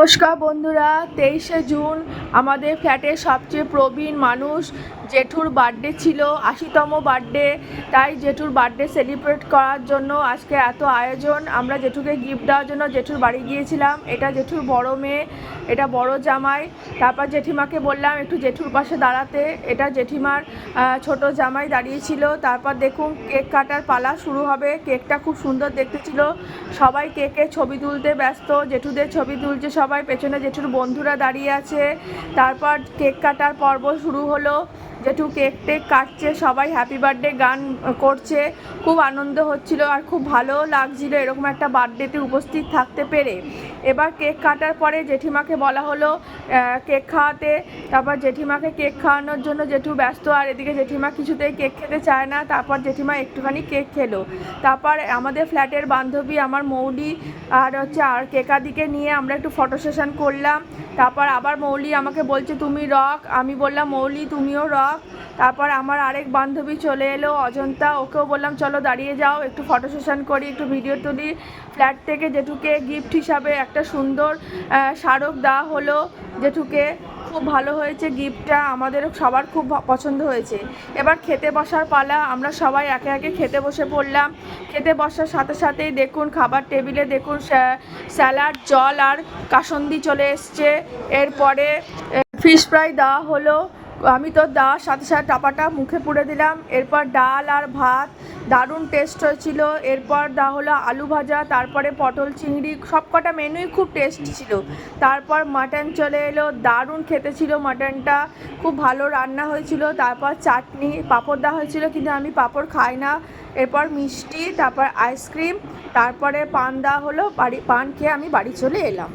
নমস্কার বন্ধুরা, তেইশে জুন আমাদের ফ্ল্যাটের সবচেয়ে প্রবীণ মানুষ জেঠুর বার্থডে ছিল, আশিতম বার্থডে তাই জেঠুর বার্থডে সেলিব্রেট করার জন্য আজকে এত আয়োজন। আমরা জেঠুকে গিফট দেওয়ার জন্য জেঠুর বাড়ি গিয়েছিলাম। এটা জেঠুর বড় মেয়ে, এটা বড় জামাই। তারপর জেঠিমাকে বললাম, একটু জেঠুর পাশে দাঁড়াতে। এটা জেঠিমার ছোট জামাই দাঁড়িয়েছিল। তারপর দেখুন, কেক কাটার পালা শুরু হবে। কেকটা খুব সুন্দর দেখতে ছিল। সবাই কেকে ছবি তুলতে ব্যস্ত। জেঠুদের ছবি তুলছে সবাই পেছনে জেঠুর বন্ধুরা দাঁড়িয়ে আছে তারপর কেক কাটার পর্ব শুরু হলো। জেঠু কেক টেক কাটছে, সবাই হ্যাপি বার্থডে গান করছে, খুব আনন্দ হচ্ছিল আর খুব ভালো লাগছিল এরকম একটা বার্থডেতে উপস্থিত থাকতে পেরে। এবার কেক কাটার পরে জেঠিমাকে বলা হলো কেক খাওয়াতে, তারপর জেঠিমাকে কেক খাওয়ানোর জন্য জেঠু ব্যস্ত আর এদিকে জেঠিমা কিছুতেই কেক খেতে চায় না, তারপর জেঠিমা একটুখানি কেক খেলো। তারপর আমাদের ফ্ল্যাটের বান্ধবী আমার মৌলি আর হচ্ছে আর কেকাদিকে নিয়ে আমরা একটু ফটো সেশন করলাম। তারপর আবার মৌলি আমাকে বলছে, তুমি রক আমি বললাম, মৌলি তুমিও রক তারপর আমার আরেক বান্ধবী চলে এলো, অজন্তা। ওকেও বললাম, চলো দাঁড়িয়ে যাও, একটু ফটো সেশন করি, একটু ভিডিও তুলি। ফ্ল্যাট থেকে জেঠুকে গিফট হিসাবে একটা সুন্দর স্মারক দেওয়া হলো জেঠুকে। খুব ভালো হয়েছে গিফটটা আমাদের সবার খুব পছন্দ হয়েছে। এবার খেতে বসার পালা, আমরা সবাই একে একে খেতে বসে পড়লাম। খেতে বসার সাথে সাথেই দেখুন, খাবার টেবিলে দেখুন স্যা- স্যালাড, জল আর কাসন্দি চলে এসছে। এরপরে ফিশ ফ্রাই দেওয়া হলো। আমি তো দেওয়ার সাথে সাথে টাপাটা মুখে পুড়ে দিলাম। এরপর ডাল আর ভাত, দারুণ টেস্ট হয়েছিল। এরপর দেওয়া হলো আলু ভাজা, তারপরে পটল চিংড়ি সব কটা মেনুই খুব টেস্ট ছিল। তারপর মাটন চলে এলো, দারুণ খেতে ছিল মাটনটা খুব ভালো রান্না হয়েছিল। তারপর চাটনি, পাঁপড় দেওয়া হয়েছিল, কিন্তু আমি পাঁপড় খাই না। এরপর মিষ্টি, তারপর আইসক্রিম তারপরে পান দেওয়া হলো, বাড়ি, পান খেয়ে আমি বাড়ি চলে এলাম।